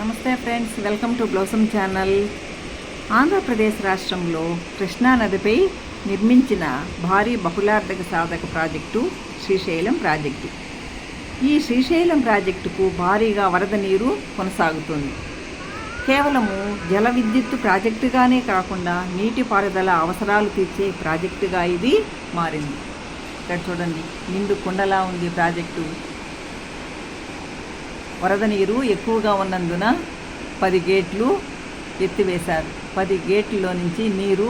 నమస్తే friends welcome to blossom channel. Andhra Pradesh రాష్ట్రంలో కృష్ణా నదిపై నిర్మించిన భారీ బహుళార్థక సాధక ప్రాజెక్టు శ్రీశైలం ప్రాజెక్టు. ఈ శ్రీశైలం ప్రాజెక్టుకు భారీగా వరద నీరు కొనసాగుతుంది. కేవలము జల విద్యుత్తు ప్రాజెక్టుగానే కాకుండా నీటిపారుదల అవసరాలు తీర్చే ప్రాజెక్టుగా ఇది మారింది. ఇక్కడ చూడండి నిండు కుండలా ఉంది ప్రాజెక్టు. వరద నీరు ఎక్కువగా ఉన్నందున పది గేట్లు ఎత్తివేశారు. పది గేట్లలో నుంచి నీరు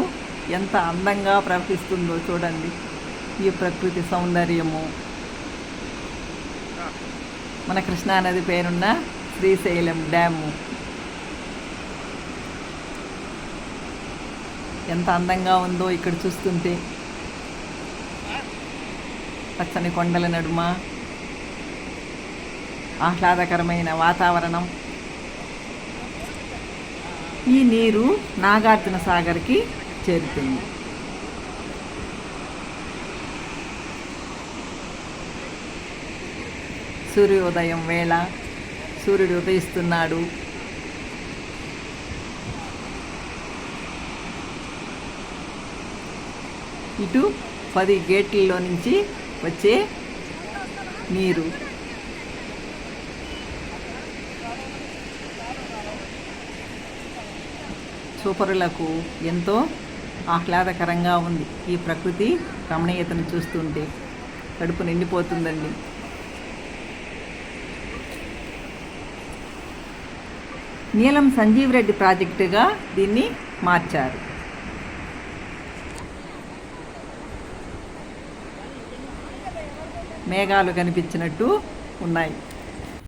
ఎంత అందంగా ప్రవహిస్తుందో చూడండి. ఈ ప్రకృతి సౌందర్యము. మన కృష్ణానది పేరున్న శ్రీశైలం డ్యాము. ఎంత అందంగా ఉందో ఇక్కడ చూస్తుంటే. పచ్చని కొండల నడుమ. ఆహ్లాదకరమైన వాతావరణం. ఈ నీరు నాగార్జున సాగర్కి చేరుతుంది. సూర్యోదయం వేళ సూర్యుడు ఉదయిస్తున్నాడు. ఇటు పది గేట్లలో నుంచి వచ్చే నీరు. చూపరులకు ఎంతో ఆహ్లాదకరంగా ఉంది ఈ ప్రకృతి రమణీయతను చూస్తుంటే. కడుపు నిండిపోతుందండి. నీలం సంజీవ్ రెడ్డి ప్రాజెక్టుగా దీన్ని మార్చారు. మేఘాలు కనిపించినట్టు ఉన్నాయి.